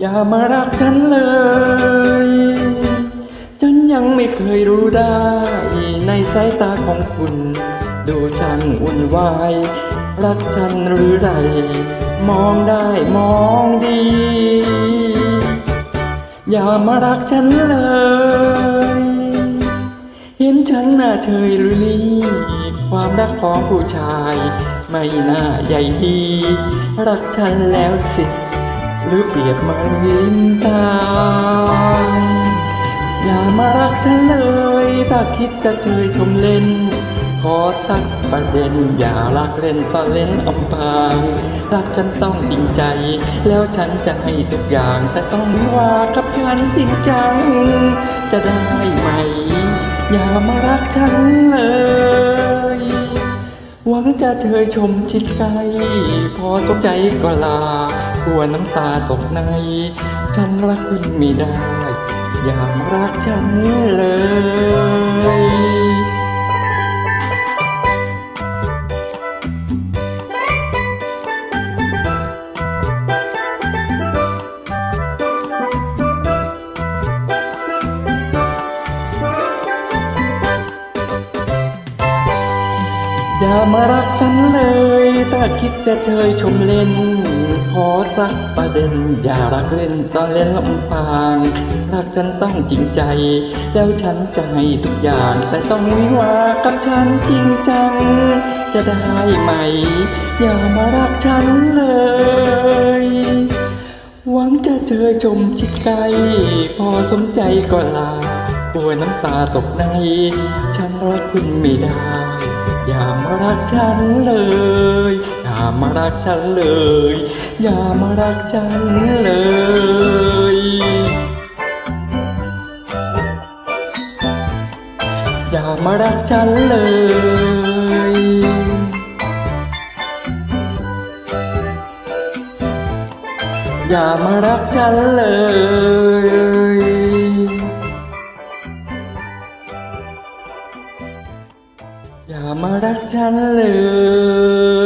อย่ามารักฉันเลย ฉันยังไม่เคยรู้ได้ ในสายตาของคุณ ดูฉันอุ่นวาย รักฉันหรือไร มองได้มองดี อย่ามารักฉันเลย เห็นฉันหน้าเฉยหรือนี่ความรักของผู้ชาย ไม่น่าใหญ่ดี รักฉันแล้วสิ หรือเปรียบมารินตาอย่ามารักฉันเลย ถ้าคิดจะเชยชมเล่น ขอสักประเด็น อย่ารักเล่นซ่อนเล่นอำพรางรักฉันต้องจริงใจ แล้วฉันจะให้ทุกอย่าง แต่ต้องวิวากับฉันจริงจัง จะได้ไหม อย่ามารักฉันเลยหวังจะเธอชมชิดใกล้พอตกใจก็ลา กลัวน้ำตาตกใน ฉันรักคุณไม่ได้ อย่ามารักฉันเลยอย่ามารักฉันเลย ถ้าคิดจะเชยชมเล่น อสักประเด็น อย่ารักเล่นตอนเล่นลำพางรักฉันต้องจริงใจ แล้วฉันจะให้ทุกอย่าง แต่ต้องวิวากับฉันจริงจัง จะได้ไหม อย่ามารักฉันเลย หวังจะเจอชมชิดไกล พอสมใจก็ลากลัวน้ำตาตกใน ฉันรักคุณไม่ได้ อย่ามารักฉันเลย อย่ามารักฉันเลย อย่ามารักฉันเลยอย่ามารักฉันเลยอย่ามารักฉันเลย อย่ามารักฉันเลย